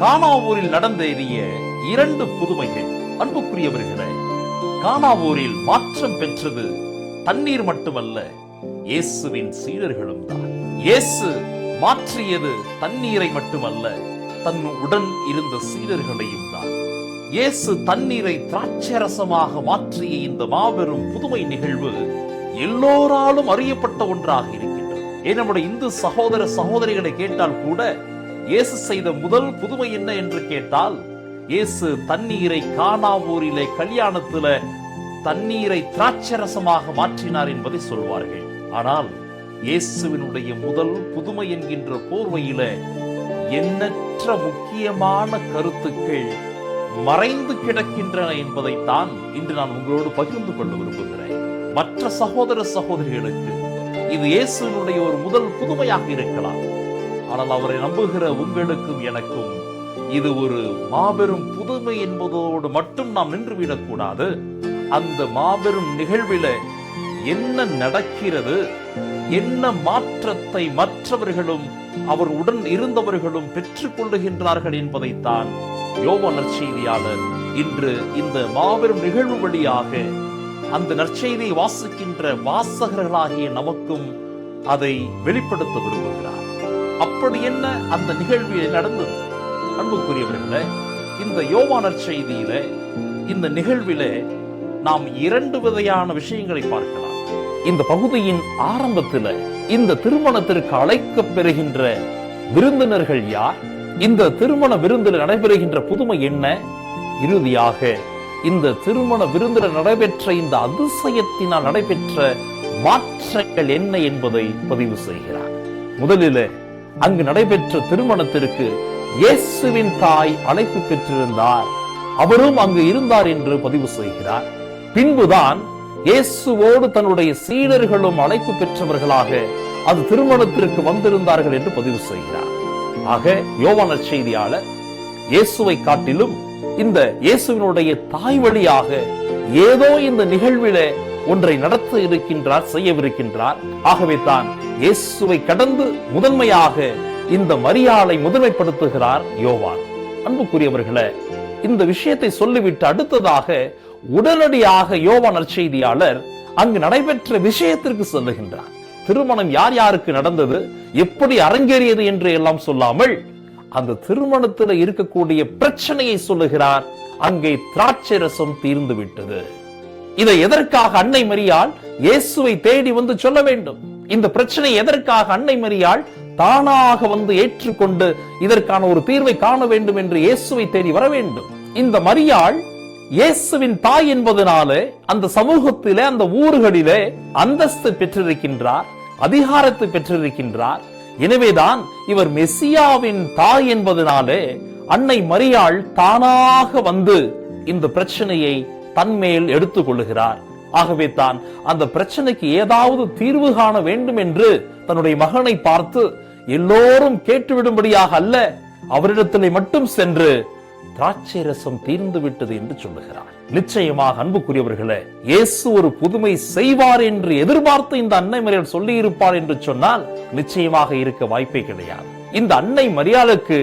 காணாவூரில் நடந்த நடந்தேறிய இரண்டு புதுமைகள். அன்புக்குரியவர்களே காணாவூரில் மாற்றம் பெற்றது தண்ணீர் மட்டுமல்ல இயேசுவின் சீடர்களும் தான். இயேசு மாற்றியது தண்ணீரை மட்டுமல்ல தன் உடன் இருந்த சீடர்களையும் தான். இயேசு தண்ணீரை திராட்சரசமாக மாற்றிய இந்த மாபெரும் புதுமை நிகழ்வு எல்லோராலும் அறியப்பட்ட ஒன்றாக இருக்கின்றது. ஏன் நம்முடைய இந்து சகோதர சகோதரிகளை கேட்டால் கூட இயேசு செய்த முதல் புதுமை என்ன என்று கேட்டால் இயேசு தண்ணீரை காணாவூரிலே கல்யாணத்துல தண்ணீரை திராட்சரசமாக மாற்றினார் என்பதை சொல்வார்கள். ஆனால் இயேசுவினுடைய முதல் புதுமை என்கின்ற போர்வையில எண்ணற்ற முக்கியமான கருத்துக்கள் மறைந்து கிடக்கின்றன என்பதைத்தான் இன்று நான் உங்களோடு பகிர்ந்து கொள்ள விரும்புகிறேன். மற்ற சகோதர சகோதரிகளுக்கு இது இயேசுவினுடைய ஒரு முதல் புதுமையாக இருக்கலாம். ஆனால் அவரை நம்புகிற உங்களுக்கும் எனக்கும் இது ஒரு மாபெரும் புதுமை என்பதோடு மட்டும் நாம் நின்றுவிடக்கூடாது. அந்த மாபெரும் நிகழ்வில என்ன நடக்கிறது என்ன மாற்றத்தை மற்றவர்களும் அவர் உடன் இருந்தவர்களும் பெற்றுக் கொள்ளுகின்றார்கள் என்பதைத்தான் யோவ நற்செய்தியாளர் இன்று இந்த மாபெரும் நிகழ்வு வழியாக அந்த நற்செய்தியை வாசிக்கின்ற வாசகர்களாகிய நமக்கும் அதை வெளிப்படுத்த விரும்புகிறார். அப்படி என்ன அந்த நிகழ்வில் நடந்தது? அன்புக்குரியவர்களே இந்த யோவானர் செய்தியில இந்த நிகழ்வில நாம் இரண்டு விதையான விஷயங்களை பார்க்கலாம். இந்த பகுதியின் ஆரம்பத்தில் இந்த திருமணத்திற்கு அழைக்க பெறுகின்ற விருந்தினர்கள் யார்? இந்த திருமண விருந்தில் நடைபெறுகின்ற புதுமை என்ன? இறுதியாக இந்த திருமண விருந்தில் நடைபெற்ற இந்த அதிசயத்தினால் நடைபெற்ற மாற்றங்கள் என்ன என்பதை பதிவு செய்கிறார். முதலில் அங்கு நடைபெற்ற திருமணத்திற்கு இயேசுவின் தாய் அழைப்பு பெற்றிருந்தார். அவரும் அங்கு இருந்தார் என்று பதிவு செய்கிறார். பின்புதான் இயேசுவோடு தன்னுடைய சீடர்களும் அழைப்பு பெற்றவர்களாக அது திருமணத்திற்கு வந்திருந்தார்கள் என்று பதிவு செய்கிறார். ஆக யோவான செய்தியாளர் இயேசுவை காட்டிலும் இந்த இயேசுவினுடைய தாய் வழியாக ஏதோ இந்த நிகழ்வில ஒன்றை நடத்த இருக்கின்றார் செய்யவிருக்கின்றார். ஆகவே தான் இயேசுவை கடந்து முதன்மையாக இந்த மரியாளை முதன்மைப்படுத்துகிறார் யோவான். அன்புக்குரியவர்களே இந்த விஷயத்தை சொல்லிவிட்டு அடுத்ததாக உடனடியாக யோவான் நற்செய்தியாளர் அங்கு நடைபெற்ற விஷயத்திற்கு செல்லுகின்றார். திருமணம் யார் யாருக்கு நடந்தது எப்படி அரங்கேறியது என்று எல்லாம் சொல்லாமல் அந்த திருமணத்தில் இருக்கக்கூடிய பிரச்சனையை சொல்லுகிறார். அங்கே திராட்சை ரசம் தீர்ந்து விட்டது இதை எதற்காக அன்னை மரியாள் இயேசுவை தேடி வந்து சொல்ல வேண்டும்? இந்த பிரச்சனை எதற்காக அன்னை மரியாள் தானாக வந்து ஏற்றுக்கொண்டு இதற்கான ஒரு தீர்வை காண வேண்டும் என்று இயேசுவை தேடி வர வேண்டும்? இந்த மரியாள் இயேசுவின் தாய் என்பதனாலே அந்த சமூகத்திலே அந்த ஊர்களிலே அந்தஸ்து பெற்றிருக்கின்றார் அதிகாரத்தை பெற்றிருக்கின்றார். எனவேதான் இவர் மெசியாவின் தாய் என்பதனாலே அன்னை மரியாள் தானாக வந்து இந்த பிரச்சனையை தன்மேல் எடுத்துக் கொள்ளுகிறார் ஆகவே தான் அந்த பிரச்சனைக்கு ஏதாவது தீர்வு காண வேண்டும் என்று தன்னுடைய மகனை பார்த்து எல்லோரும் கேட்டுவிடும்படியாக அல்ல அவரிடத்திலே மட்டும் சென்று திராட்சை ரசம் தீர்ந்து விட்டது என்று சொல்லுகிறார். நிச்சயமாக அன்புக்குரியவர்களே இயேசு ஒரு புதுமை செய்வார் என்று எதிர்பார்த்து இந்த அன்னை மரியாள் சொல்லி இருப்பார் என்று சொன்னால் நிச்சயமாக இருக்க வாய்ப்பே கிடையாது. இந்த அன்னை மரியாளுக்கு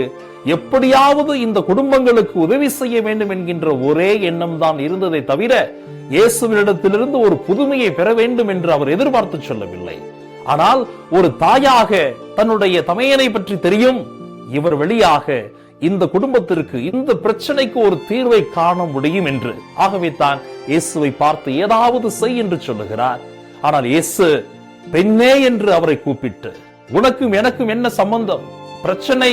எப்படியாவது இந்த குடும்பங்களுக்கு உதவி செய்ய வேண்டும் என்கின்ற ஒரே எண்ணம் தான் இருந்ததை தவிர இயேசுவினிடத்திலிருந்து ஒரு புதுமையை பெற வேண்டும் என்று அவர் எதிர்பார்த்து சொல்லவில்லை. ஆனால் ஒரு தாயாக தன்னுடைய தமையனை பற்றி தெரியும். இவர் வெளியாக இந்த குடும்பத்திற்கு இந்த பிரச்சனைக்கு ஒரு தீர்வை காண முடியும் என்று. ஆகவே தான் இயேசுவை பார்த்து ஏதாவது செய் என்று சொல்லுகிறார். ஆனால் இயேசு பெண்ணே என்று அவரை கூப்பிட்டு உனக்கும் எனக்கும் என்ன சம்பந்தம்? பிரச்சனை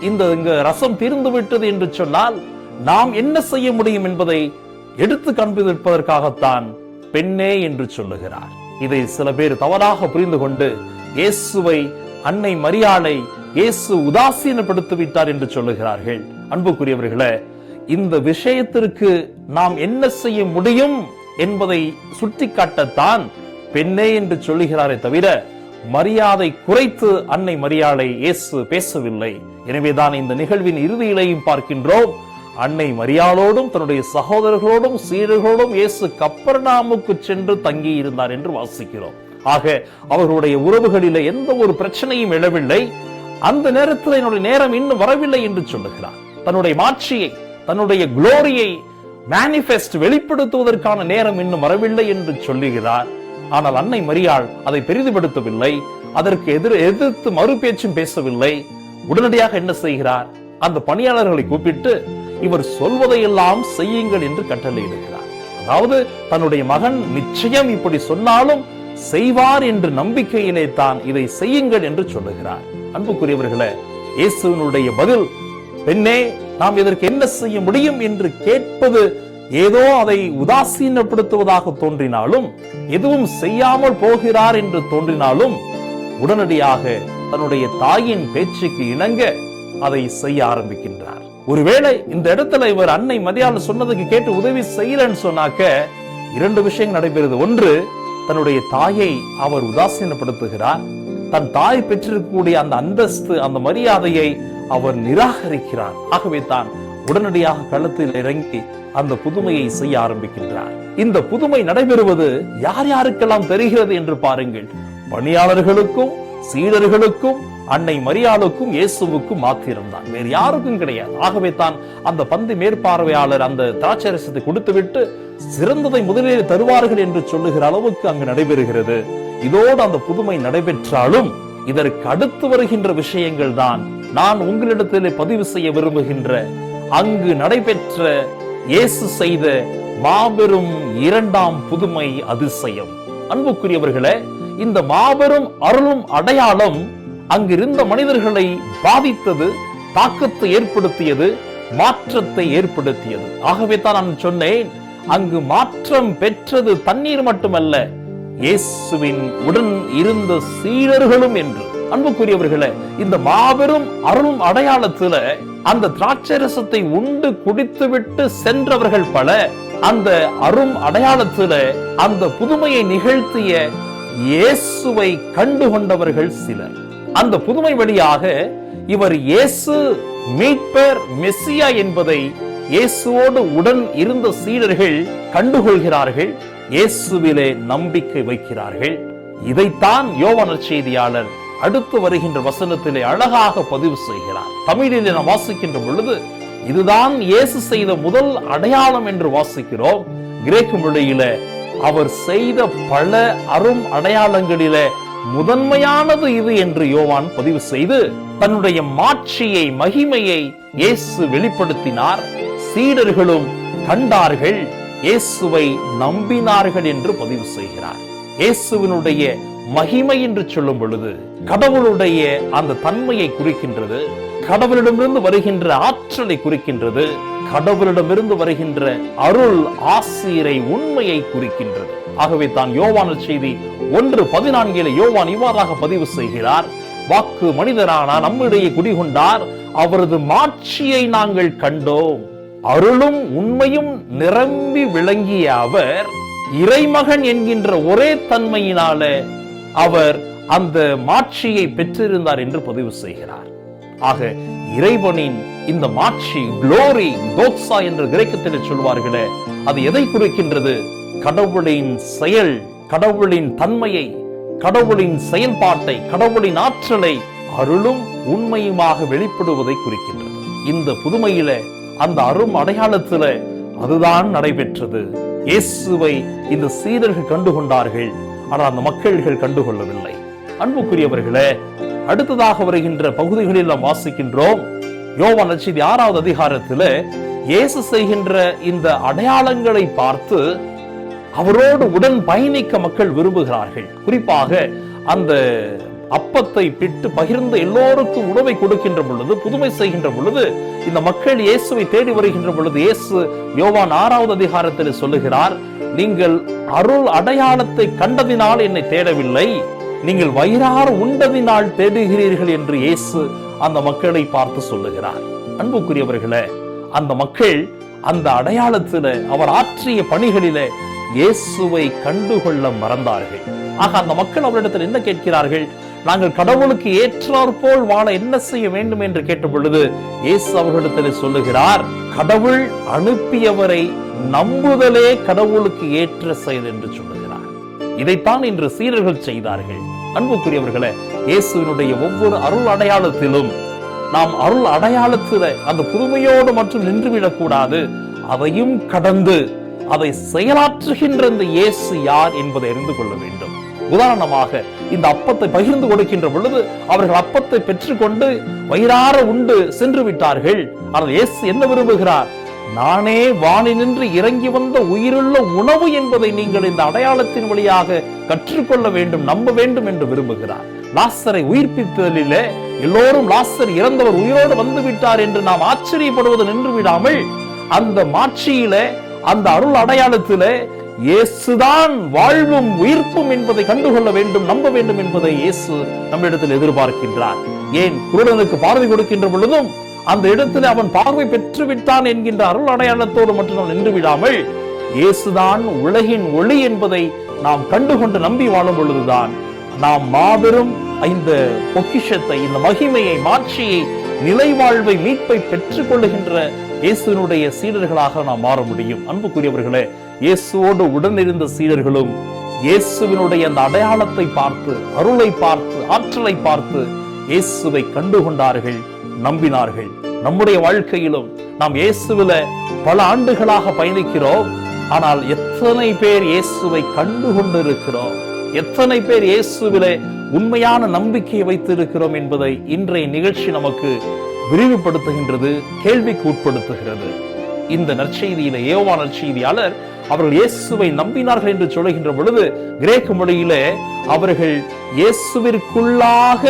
இந்த இங்கு ரசம் தீர்ந்து விட்டது என்று சொன்னால் நாம் என்ன செய்ய முடியும் என்பதை எடுத்து காண்பிப்பதற்காகத்தான் பெண்ணே என்று சொல்லுகிறார். இதை சில பேர் தவறாக புரிந்து கொண்டு இயேசுவை அன்னை மரியாளை இயேசு உதாசீனப்படுத்தி விட்டார் என்று சொல்லுகிறார்கள். அன்புக்குரியவர்களே இந்த விஷயத்திற்கு நாம் என்ன செய்ய முடியும் என்பதை சுட்டிக்காட்டத்தான் பெண்ணே என்று சொல்லுகிறாரே தவிர மரியாதை குறைத்து அன்னை மரியாளை இயேசு பேசவில்லை. எனவேதான் இந்த நிகழ்வின் இறுதியிலையும் பார்க்கின்றோம். அன்னை மரியாளோடும் தன்னுடைய சகோதரர்களோடும் சீடர்களோடும் இயேசு கப்பர்நாமுக்கு சென்று தங்கி இருந்தார் என்று வாசிக்கிறோம். ஆக அவர்களுடைய உறவுகளில் எந்த ஒரு பிரச்சனையும் எழவில்லை. அந்த நேரத்தில் என்னுடைய நேரம் இன்னும் வரவில்லை என்று சொல்லுகிறார். தன்னுடைய மாட்சியை தன்னுடைய குளோரியை மேனிஃபெஸ்ட் வெளிப்படுத்துவதற்கான நேரம் இன்னும் வரவில்லை என்று சொல்லுகிறார். ஆனால் அன்னை மரியாள் அதை பெரிதுபடுத்தவில்லை. அதற்கு எதிர் எதிர்த்து மறுபேச்சும் பேசவில்லை. உடனடியாக என்ன செய்கிறார்? அந்த பணியாளர்களை கூப்பிட்டு இவர் சொல்வதையெல்லாம் செய்யுங்கள் என்று கட்டளையிடுகிறார் அதாவது தன்னுடைய மகன் நிச்சயம் இப்படி சொன்னாலும் செய்வார் என்று நம்பிக்கையிலே தான் இதை செய்யுங்கள் என்று சொல்லுகிறார். அன்புக்குரியவர்களே இயேசுவினுடைய பதில் பெண்ணே நாம் இதற்கு என்ன செய்ய முடியும்? என்று கேட்பது ஏதோ அதை உதாசீனப்படுத்துவதாக தோன்றினாலும் எதுவும் செய்யாமல் போகிறார் என்று தோன்றினாலும் உடனடியாக தன்னுடைய தாயின் பேச்சுக்கு இணங்க அதை செய்ய ஆரம்பிக்கின்றார். ஒருவேளை இந்த இடத்துல இவர் அன்னை மதியால் சொன்னதுக்கு கேட்டு உதவி செய்யலன்னு சொன்னாக்க இரண்டு விஷயங்கள் நடைபெறுது. ஒன்று தன்னுடைய தாயை அவர் உதாசீனப்படுத்துகிறார். தன் தாய் பெற்றிருக்கக்கூடிய அந்த அந்தஸ்து அந்த மரியாதையை அவர் நிராகரிக்கிறார். ஆகவே தான் உடனடியாக களத்தில் இறங்கி அந்த புதுமையை செய்ய ஆரம்பிக்கின்றார். இந்த புதுமை நடைபெறுவது யார் யாருக்கெல்லாம் தெரிகிறது என்று பாருங்கள். பணியாளர்களுக்கும் சீடர்களுக்கும் அன்னை மரியாளுக்கும் இயேசுவுக்கும் மாத்திருந்தான் வேறு யாருக்கும் கிடையாது. ஆகவே தான் அந்த பந்து மேற்பார்வையாளர் அந்த திராட்சரசத்தை கொடுத்துவிட்டு சிறந்ததை முதலில் தருவார்கள் என்று சொல்லுகிற அளவுக்கு அங்கு நடைபெறுகிறது. இதோடு அந்த புதுமை நடைபெற்றாலும் இதற்கு அடுத்து வருகின்ற விஷயங்கள் தான் நான் உங்களிடத்திலே பதிவு செய்ய விரும்புகின்ற அங்கு நடைபெற்ற இயேசு செய்த மாபெரும் இரண்டாம் புதுமை அதிசயம். அன்புக்குரியவர்களே இந்த மாபெரும் அருளும் அடையாளம் அங்கிருந்த மனிதர்களை பாதித்தது தாக்கத்தை ஏற்படுத்தியது மாற்றத்தை ஏற்படுத்தியது. ஆகவே தான் நான் சொன்னேன் அங்கு மாற்றம் பெற்றது தண்ணீர் மட்டுமல்ல இயேசுவின் உடன் இருந்த சீரர்களும் என்று. அன்புக்குரியவர்களே இந்த மாபெரும் அருளும் அடையாளத்துல அந்த திராட்சரசத்தை உண்டு குடித்துவிட்டு சென்றவர்கள் பல அந்த அரும் அடையாளத்துல அந்த புதுமையை நிகழ்த்திய இயேசுவை கண்டுகொண்டவர்கள் சிலர். அந்த புதுமை வழியாக இவர் இயேசு மீட்பர் மெஸ்ஸியா என்பதை இயேசுவோடு உடன் இருந்த சீடர்கள் கண்டுகொள்கிறார்கள் இயேசுவிலே நம்பிக்கை வைக்கிறார்கள். இதைத்தான் யோவனர் செய்தியாளர் அடுத்து வருகின்ற வசனத்திலே அழகாக பதிவு செய்கிறார். தமிழில் நாம் வாசிக்கின்ற பொழுது இதுதான் இயேசு செய்த முதல் அடையாளம் என்று வாசிக்கிறோம். கிரேக்க மொழியில அவர் செய்த பல அரும் அடையாளங்களில முதன்மையானது இது என்று யோவான் பதிவு செய்து தன்னுடைய மாட்சியை மகிமையை இயேசு வெளிப்படுத்தினார். சீடர்களும் கண்டார்கள் இயேசுவை நம்பினார்கள் என்று பதிவு செய்கிறார். இயேசுவினுடைய மகிமை என்று சொல்லும் பொழுது கடவுளுடைய அந்த தன்மையை குறிக்கின்றது கடவுளிடமிருந்து வருகின்ற ஆற்றலை குறிக்கின்றது கடவுளிடமிருந்து வருகின்ற அருள் ஆசிரியரை உண்மையை குறிக்கின்றது. ஆகவே தான் யோவான செய்தி ஒன்று பதினான்கில யோவான் இவ்வாறாக பதிவு செய்கிறார் வாக்கு மனிதரானா நம்மிடையே குடிகொண்டார் அவரது மாட்சியை நாங்கள் கண்டோம். அருளும் உண்மையும் நிரம்பி விளங்கிய அவர் இறைமகன் என்கின்ற ஒரே தன்மையினால அவர் அந்த மாட்சியை பெற்றிருந்தார் என்று பதிவு செய்கிறார். ஆக இறைவனின் இந்த மாட்சி குளோரி தோக்ஸா என்று கிரேக்கத்தில் சொல்வார்களே அது எதை குறிக்கின்றது? கடவுளின் செயல் கடவுளின் தன்மையை கடவுளின் செயல்பாட்டை கடவுளின் ஆற்றலை அருளும் உண்மையுமாக வெளிப்படுவதை குறிக்கின்றது. இந்த புதுமையில அந்த அரும் அடையாளத்துல அதுதான் நடைபெற்றது. இயேசுவை இந்த சீடர்கள் கண்டுகொண்டார்கள். ஆனால் அந்த மக்கள்கள் கண்டுகொள்ளவில்லை. அன்புக்குரியவர்களே அடுத்ததாக வருகின்ற பகுதிகளில் நாம் வாசிக்கின்றோம் யோவான் நற்செய்தி ஆறாவது அதிகாரத்தில் இயேசு செய்கின்ற இந்த அடையாளங்களை பார்த்து அவரோடு உடன் பயணிக்க மக்கள் விரும்புகிறார்கள். குறிப்பாக அந்த அப்பத்தை பிட்டு பகிர்ந்து எல்லோருக்கும் உணவை கொடுக்கின்ற பொழுது புதுமை செய்கின்ற பொழுது இந்த மக்கள் இயேசுவை தேடி வருகின்ற பொழுது இயேசு யோவான் ஆறாவது அதிகாரத்தில் சொல்லுகிறார் நீங்கள் அருள் அடையாளத்தை கண்டதினால் என்னை தேடவில்லை நீங்கள் வயிறார உண்டதினால் தேடுகிறீர்கள் என்று இயேசு அந்த மக்களை பார்த்து சொல்லுகிறார். அன்புக்குரியவர்களே அந்த மக்கள் அந்த அடையாளத்தில அவர் ஆற்றிய பணிகளில இயேசுவை கண்டுகொள்ள மறந்தார்கள். ஆக அந்த மக்கள் அவரிடத்தில் என்ன கேட்கிறார்கள்? நாங்கள் கடவுளுக்கு ஏற்றாற்போல் வாழ என்ன செய்ய வேண்டும் என்று கேட்ட பொழுது இயேசு அவர்களிடத்தில் சொல்லுகிறார் கடவுள் அனுப்பியவரை நம்புதலே கடவுளுக்கு ஏற்ற செயல் என்று சொல்லுகிறார். இதைத்தான் இன்று சீரர்கள் செய்தார்கள். அன்புக்குரியவர்களே இயேசுவினுடைய ஒவ்வொரு அருள் அடையாளத்திலும் நாம் அருள் அடையாளத்தில் அந்த புதுமையோடு மட்டும் நின்றுவிடக்கூடாது. அதையும் கடந்து அதை செயலாற்றுகின்ற இந்த இயேசு யார் என்பதை அறிந்து கொள்ள வேண்டும். உதாரணமாக இந்த அப்பத்தை பகிர்ந்து கொடுக்கின்ற பொழுது அவர்கள் அப்பத்தை பெற்றுக்கொண்டு வயிறார உண்டு சென்று விட்டார்கள். ஆனால் இயேசு என்ன விரும்புகிறார்? நானே வானினின்று இறங்கி வந்த உயிருள்ள உணவு என்பதை நீங்கள் இந்த அடையாளத்தின் வழியாக கற்றுக்கொள்ள வேண்டும் நம்ப வேண்டும் என்று விரும்புகிறார். லாஸ்தரை உயிர்ப்பித்தலிலே எல்லோரும் லாஸ்தர் இறந்தவர் உயிரோடு வந்து விட்டார் என்று நாம் ஆச்சரியப்படுவது நின்று விடாமல் அந்த மாட்சியில அந்த அருள் அடையாளத்திலே இயேசுதான் வாழ்வும் உயிர்ப்பும் என்பதை கண்டுகொள்ள வேண்டும் நம்ப வேண்டும் என்பதை இயேசு நம்மிடத்தில் எதிர்பார்க்கின்றார். ஏன்? குருடனுக்கு பார்வை கொடுக்கின்ற பொழுதும் அந்த இடத்துல அவன் பார்வை பெற்று விட்டான் என்கின்ற அருள் அடையாளத்தோடு மட்டும் நாம் நின்று விடாமல் இயேசுதான் உலகின் ஒளி என்பதை நாம் கண்டுகொண்டு நம்பி வாழும் பொழுதுதான் நாம் மாபெரும் இந்த பொக்கிஷத்தை இந்த மகிமையை மாட்சியை நிலை வாழ்வை மீட்பை பெற்றுக் கொள்ளுகின்ற இயேசுனுடைய சீடர்களாக நாம் மாற முடியும். அன்புக்குரியவர்களே இயேசுவோடு உடனிருந்த சீடர்களும் இயேசுவினுடைய அந்த அடையாளத்தை பார்த்து அருளை பார்த்து ஆற்றலை பார்த்து இயேசுவை கண்டுகொண்டார்கள் நம்பினார்கள். நம்முடைய வாழ்க்கையிலும் நாம் இயேசுவில பல ஆண்டுகளாக பயணிக்கிறோம். ஆனால் எத்தனை பேர் இயேசுவை கண்டு கொண்டிருக்கிறோம் எத்தனை பேர் இயேசுவில உண்மையான நம்பிக்கையை வைத்திருக்கிறோம் என்பதை இன்றைய நிகழ்ச்சி நமக்கு விரிவுபடுத்துகின்றது கேள்விக்கு உட்படுத்துகிறது. இந்த நற்செய்தியில ஏவா நற்செய்தியாளர் அவர்கள் இயேசுவை நம்பினார்கள் என்று சொல்லுகின்ற பொழுது கிரேக்க மொழியிலே அவர்கள் இயேசுவிற்குள்ளாக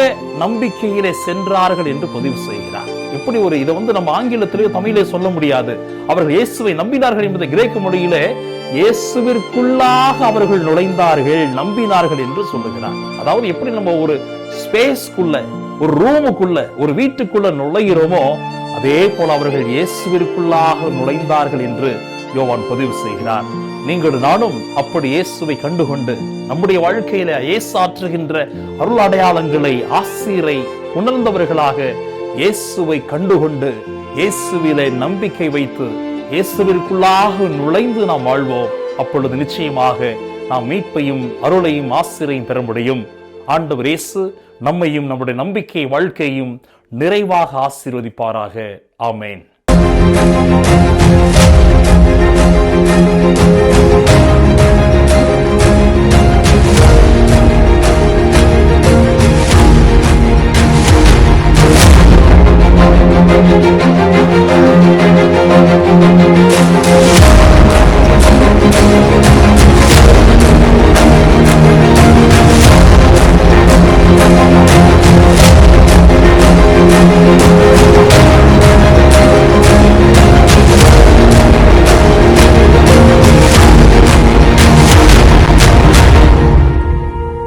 நம்பிக்கையிலே சென்றார்கள் என்று பதிவு செய்கிறார். எப்படி ஒரு இதை வந்து நம்ம ஆங்கிலத்திலேயோ தமிழிலே சொல்ல முடியாது. அவர்கள் இயேசுவை நம்பினார்கள் என்பதை கிரேக்க மொழியிலே இயேசுவிற்குள்ளாக அவர்கள் நுழைந்தார்கள் நம்பினார்கள் என்று சொல்லுகிறார். அதாவது எப்படி நம்ம ஒரு ஸ்பேஸ்க்குள்ள ஒரு ரூமுக்குள்ள ஒரு வீட்டுக்குள்ள நுழைகிறோமோ அதே போல அவர்கள் இயேசுவிற்குள்ளாக நுழைந்தார்கள் என்று யோவான் பதிவு செய்கிறார். நீங்கள் நானும் அப்படி இயேசுவை கண்டுகொண்டு நம்முடைய வாழ்க்கையில இயேசு அருள் அடையாளங்களை ஆசிரை உணர்ந்தவர்களாக இயேசுவை கண்டுகொண்டு இயேசுவிலே நம்பிக்கை வைத்து இயேசுவிற்குள்ளாக நுழைந்து நாம் வாழ்வோம். அப்பொழுது நிச்சயமாக நாம் மீட்பையும் அருளையும் ஆசிரையும் பெற முடியும். ஆண்டவர் இயேசு நம்மையும் நம்முடைய நம்பிக்கை வாழ்க்கையும் நிறைவாக ஆசீர்வதிப்பாராக. ஆமேன்.